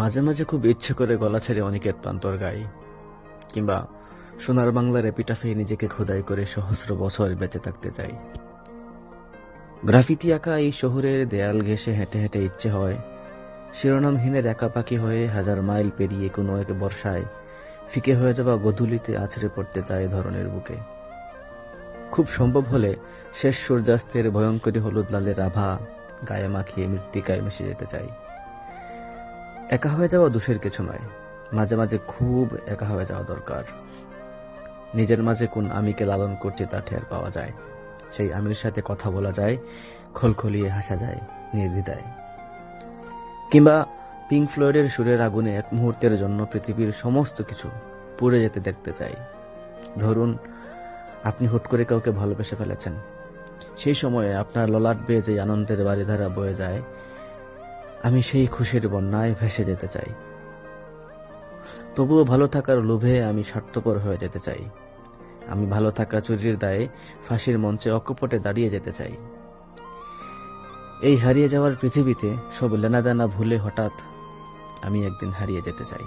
মাঝে মাঝে খুব ইচ্ছে করে গলা ছেড়ে অনেকের প্রান্তর গাই, কিংবা সোনার বাংলার এপিটাফে নিজেকে খোদাই করে সহস্র বছর বেঁচে থাকতে চাই। গ্রাফিতি আঁকা এই শহরের দেয়াল ঘেঁষে হেঁটে হেঁটে ইচ্ছে হয়, শিরোনামহীনের একা পাখি হয়ে হাজার মাইল পেরিয়ে কোনো এক বর্ষায় ফিকে হয়ে যাওয়া গধূলিতে আছড়ে পড়তে চায় ধরনের বুকে। খুব সম্ভব হলে শেষ সূর্যাস্তের ভয়ঙ্করী হলুদ লালের আভা গায়ে মাখিয়ে মৃত্তিকায় মিশে যেতে চাই। একা হয়ে যাওয়া দোষের কিছু নয়। মাঝে মাঝে খুব একা হয়ে যাওয়া দরকার। নিজের মাঝে কোন আমিকে লালন করছে তা টের পাওয়া যায়। সেই আমির সাথে কথা বলা যায়, খলখলিয়ে হাসা যায়, নির্দ্বিধায়। কিংবা পিঙ্ক ফ্লয়েডের সুরের আগুনে এক মুহূর্তের জন্য পৃথিবীর সমস্ত কিছু পুড়ে যেতে দেখতে চাই। ধরুন, আপনি হুট করে কাউকে ভালোবেসে ফেলেছেন। সেই সময়ে আপনার ললাট বেয়ে যে আনন্দের বাড়িধারা বয়ে যায় আমি সেই খুশির বন্যায় ভেসে যেতে চাই। তবুও ভালো থাকার লোভে আমি স্বার্থপর হয়ে যেতে চাই। আমি ভালো থাকা চুরির দায়ে ফাঁসির মঞ্চে অকপটে দাঁড়িয়ে যেতে চাই। এই হারিয়ে যাওয়ার পৃথিবীতে সব লেনাদানা ভুলে হঠাৎ আমি একদিন হারিয়ে যেতে চাই।